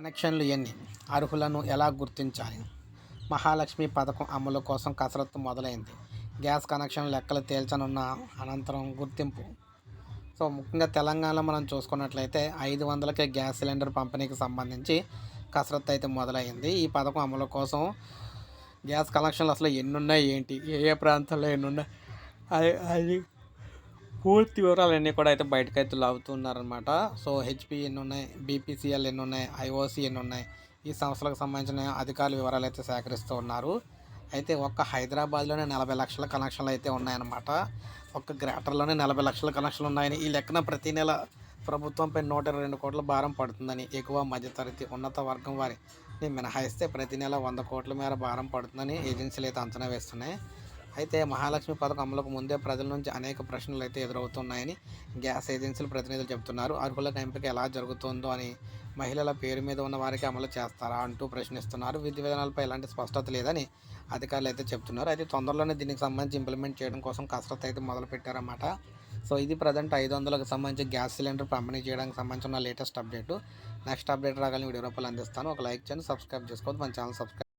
కనెక్షన్లు ఎన్ని? అర్హులను ఎలా గుర్తించాలి? మహాలక్ష్మి పథకం అమలు కోసం కసరత్తు మొదలైంది. గ్యాస్ కనెక్షన్ లెక్కలు తేల్చనున్న అనంతరం గుర్తింపు. సో ముఖ్యంగా తెలంగాణలో మనం చూసుకున్నట్లయితే ఐదు వందలకే గ్యాస్ సిలిండర్ పంపిణీకి సంబంధించి కసరత్తు అయితే మొదలైంది. ఈ పథకం అమలు కోసం గ్యాస్ కనెక్షన్లు అసలు ఎన్ని ఉన్నాయి ఏంటి? ఏ ఏ ప్రాంతాల్లో ఎన్ని ఉన్నాయి అది అది పూర్తి వివరాలన్నీ కూడా అయితే బయటకైతే లాగుతున్నారనమాట సో హెచ్పి ఎన్ని ఉన్నాయి బీపీసీఎల్ ఎన్ని ఉన్నాయి ఐఓసి ఎన్ని ఉన్నాయి ఈ సంస్థలకు సంబంధించిన అధికారుల వివరాలు అయితే సేకరిస్తూ ఉన్నారు. అయితే ఒక్క హైదరాబాద్లోనే నలభై లక్షల కనెక్షన్లు అయితే ఉన్నాయన్నమాట. ఒక్క గ్రేటర్లోనే నలభై లక్షల కనెక్షన్లు ఉన్నాయని ఈ లెక్కన ప్రతి నెల ప్రభుత్వంపై నూట ఇరవై రెండు కోట్ల భారం పడుతుందని ఎగువ మధ్యతరగతి ఉన్నత వర్గం వారిని మినహాయిస్తే ప్రతి నెల వంద కోట్ల మేర భారం పడుతుందని ఏజెన్సీలు అయితే అంచనా వేస్తున్నాయి. అయితే మహాలక్ష్మి పథకం అమలుకు ముందే ప్రజల నుంచి అనేక ప్రశ్నలు అయితే ఎదురవుతున్నాయని గ్యాస్ ఏజెన్సీల ప్రతినిధులు చెబుతున్నారు. అర్హులకు ఎంపిక ఎలా జరుగుతుందో అని మహిళల పేరు మీద ఉన్న వారికి అమలు చేస్తారా అంటూ ప్రశ్నిస్తున్నారు. విధి విధానాలపై ఎలాంటి స్పష్టత లేదని అధికారులు అయితే చెప్తున్నారు అయితే తొందరలోనే దీనికి సంబంధించి ఇంప్లిమెంట్ చేయడం కోసం కసరత్తు అయితే మొదలు పెట్టారన్నమాట సో ఇది ప్రజెంట్ ఐదు వందలకు సంబంధించి గ్యాస్ సిలిండర్ పంపిణీ చేయడానికి సంబంధించిన లేటెస్ట్ అప్డేట్. నెక్స్ట్ అప్డేట్ రాగానే వీడియో రూపాయలు అందిస్తాను. ఒక లైక్ చేయండి సబ్స్క్రైబ్ చేసుకోవద్దు. మన ఛానల్ సబ్స్క్రైబ్